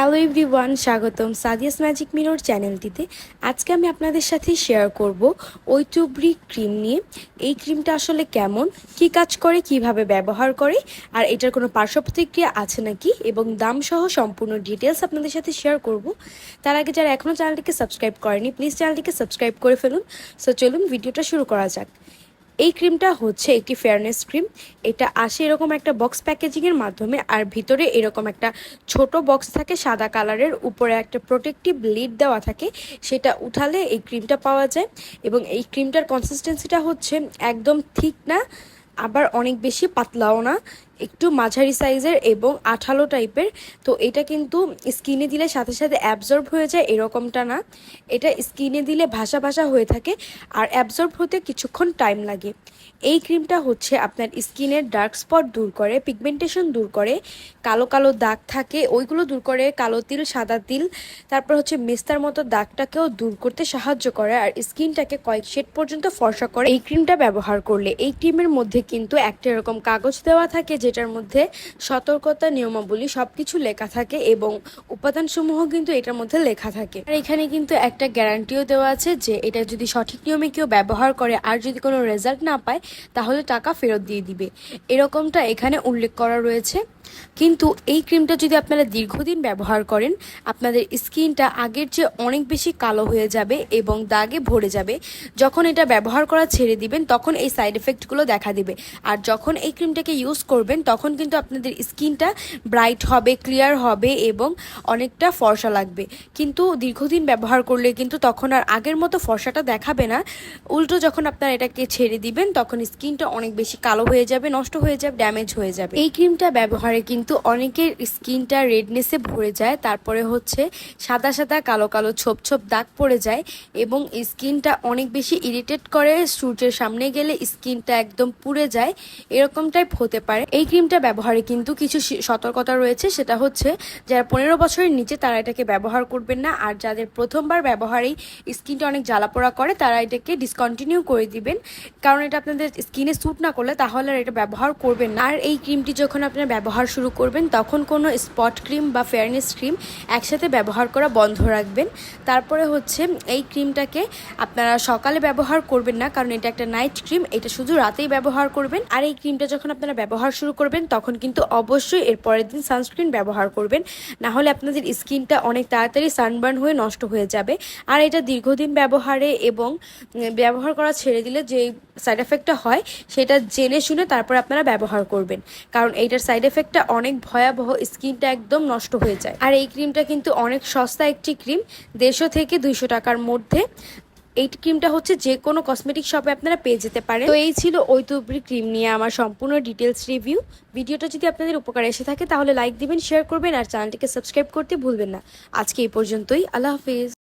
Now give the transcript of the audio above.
Hello everyone স্বাগতম Sadia's magic mirror চ্যানেলটিতে। আজকে আমি আপনাদের সাথে শেয়ার করব ঐটুব্রি ক্রিম নিয়ে। এই ক্রিমটা আসলে কেমন, কি কাজ করে, কীভাবে ব্যবহার করে, আর এটার কোনো পার্শ্ব প্রতিক্রিয়া আছে নাকি, এবং দাম সহ সম্পূর্ণ ডিটেলস আপনাদের সাথে শেয়ার করব। তার আগে যারা এখনও চ্যানেলটিকে সাবস্ক্রাইব করেনি প্লিজ চ্যানেলটিকে সাবস্ক্রাইব করে ফেলুন। সো চলুন ভিডিওটা শুরু করা যাক। এই ক্রিমটা হচ্ছে একটি ফেয়ারনেস ক্রিম এটা আসে এরকম একটা বক্স প্যাকেজিংয়ের মাধ্যমে, আর ভিতরে এরকম একটা ছোট বক্স থাকে সাদা কালারের উপরে একটা প্রোটেক্টিভ লিড দেওয়া থাকে, সেটা উঠালে এই ক্রিমটা পাওয়া যায়। এবং এই ক্রিমটার কনসিস্টেন্সিটা হচ্ছে একদম ঠিক না, আবার অনেক বেশি পাতলাও না। একটু মাঝারি সাইজের এবং আঠালো টাইপের। তো এটা কিন্তু স্কিনে দিলে সাথে সাথে অ্যাবজর্ব হয়ে যায়, এরকমটা না। এটা স্কিনে দিলে ভাসা ভাসা হয়ে থাকে আর অ্যাবজর্ব হতে কিছুক্ষণ টাইম লাগে। এই ক্রিমটা হচ্ছে আপনার স্কিনের ডার্ক স্পট দূর করে পিগমেন্টেশন দূর করে, কালো কালো দাগ থাকে, ওইগুলো দূর করে, কালো তিল, সাদা তিল, তারপর হচ্ছে মেস্তার মতো দাগটাকেও দূর করতে সাহায্য করে আর স্কিনটাকে কয়েক শেড পর্যন্ত ফর্সা করে। এই ক্রিমটা ব্যবহার করলে এই ক্রিমের মধ্যে কিন্তু একটা এরকম কাগজ দেওয়া থাকে যেটার মধ্যে সতর্কতা নিয়মাবলী সবকিছু লেখা থাকে এবং উপাদানসমূহ কিন্তু এটার মধ্যে লেখা থাকে। আর এখানে কিন্তু একটা গ্যারান্টিও দেওয়া আছে যে এটা যদি সঠিক নিয়মে কেউ ব্যবহার করে আর যদি কোনো রেজাল্ট না পায়, তাহলে টাকা ফেরত দিয়ে দিবে। এরকমটা এখানে উল্লেখ করা রয়েছে। কিন্তু এই ক্রিমটা যদি আপনারা দীর্ঘদিন ব্যবহার করেন, আপনাদের স্কিনটা আগের চেয়ে অনেক বেশি কালো হয়ে যাবে এবং দাগে ভরে যাবে। যখন এটা ব্যবহার করা ছেড়ে দিবেন, তখন এই সাইড এফেক্টগুলো দেখা দিবে। আর যখন এই ক্রিমটাকে ইউজ করবেন, তখন কিন্তু আপনাদের স্কিনটা ব্রাইট হবে, ক্লিয়ার হবে এবং অনেকটা ফর্সা লাগবে। কিন্তু দীর্ঘদিন ব্যবহার করলে কিন্তু তখন আর আগের মতো ফর্সাটা দেখাবে না। উল্টো যখন আপনারা এটাকে ছেড়ে দিবেন, তখন স্কিনটা অনেক বেশি কালো হয়ে যাবে, নষ্ট হয়ে যাবে, ড্যামেজ হয়ে যাবে। এই ক্রিমটা ব্যবহারে কিন্তু অনেকের স্কিনটা রেডনেসে ভরে যায়, তারপরে হচ্ছে সাদা সাদা, কালো কালো, ছোপ ছোপ দাগ পড়ে যায় এবং স্কিনটা অনেক বেশি ইরিটেট করে, সূর্যের সামনে গেলে স্কিনটা একদম পুড়ে যায়, এরকম টাইপ হতে পারে। এই ক্রিমটা ব্যবহারে কিন্তু কিছু সতর্কতা রয়েছে, সেটা হচ্ছে যারা পনেরো বছরের নিচে তারা এটাকে ব্যবহার করবেন না, আর যাদের প্রথমবার ব্যবহারেই স্কিনটা অনেক জ্বালাপোড়া করে, তারা এটাকে ডিসকন্টিনিউ করে দিবেন। কারণ এটা আপনাদের স্কিনে স্যুট না করলে তাহলে আর এটা ব্যবহার করবেন না। আর এই ক্রিমটি যখন আপনার ব্যবহার শুরু করবেন, তখন কোনো স্পট ক্রিম বা ফেয়ারনেস ক্রিম একসাথে ব্যবহার করা বন্ধ রাখবেন। তারপরে হচ্ছে এই ক্রিমটাকে আপনারা সকালে ব্যবহার করবেন না, কারণ এটা একটা নাইট ক্রিম এটা শুধু রাতেই ব্যবহার করবেন। আর এই ক্রিমটা যখন আপনারা ব্যবহার শুরু করবেন, তখন কিন্তু অবশ্যই এর পরের দিন সানস্ক্রিন ব্যবহার করবেন। না হলে আপনাদের স্কিনটা অনেক তাড়াতাড়ি সানবার্ন হয়ে নষ্ট হয়ে যাবে। আর এটা দীর্ঘদিন ব্যবহারে এবং ব্যবহার করা ছেড়ে দিলে যে সাইড এফেক্টটা হয়, সেটা জেনে শুনে তারপর আপনারা ব্যবহার করবেন। কারণ এইটার সাইড এফেক্টটা অনেক ভয়াবহ, স্কিনটা একদম নষ্ট হয়ে যায়। আর এই ক্রিমটা কিন্তু অনেক সস্তা একটি ক্রিম, দেড়শো থেকে দুইশো টাকার মধ্যে। এই ক্রিমটা হচ্ছে যে কোনো কসমেটিক শপে আপনারা পেয়ে যেতে পারেন। তো এই ছিল ঐতব্রি ক্রিম নিয়ে আমার সম্পূর্ণ ডিটেলস রিভিউ ভিডিওটা যদি আপনাদের উপকার এসে থাকে, তাহলে লাইক দিবেন শেয়ার করবেন, আর চ্যানেলটিকে সাবস্ক্রাইব করতে ভুলবেন না। আজকে এই পর্যন্তই, আল্লাহ হাফিজ।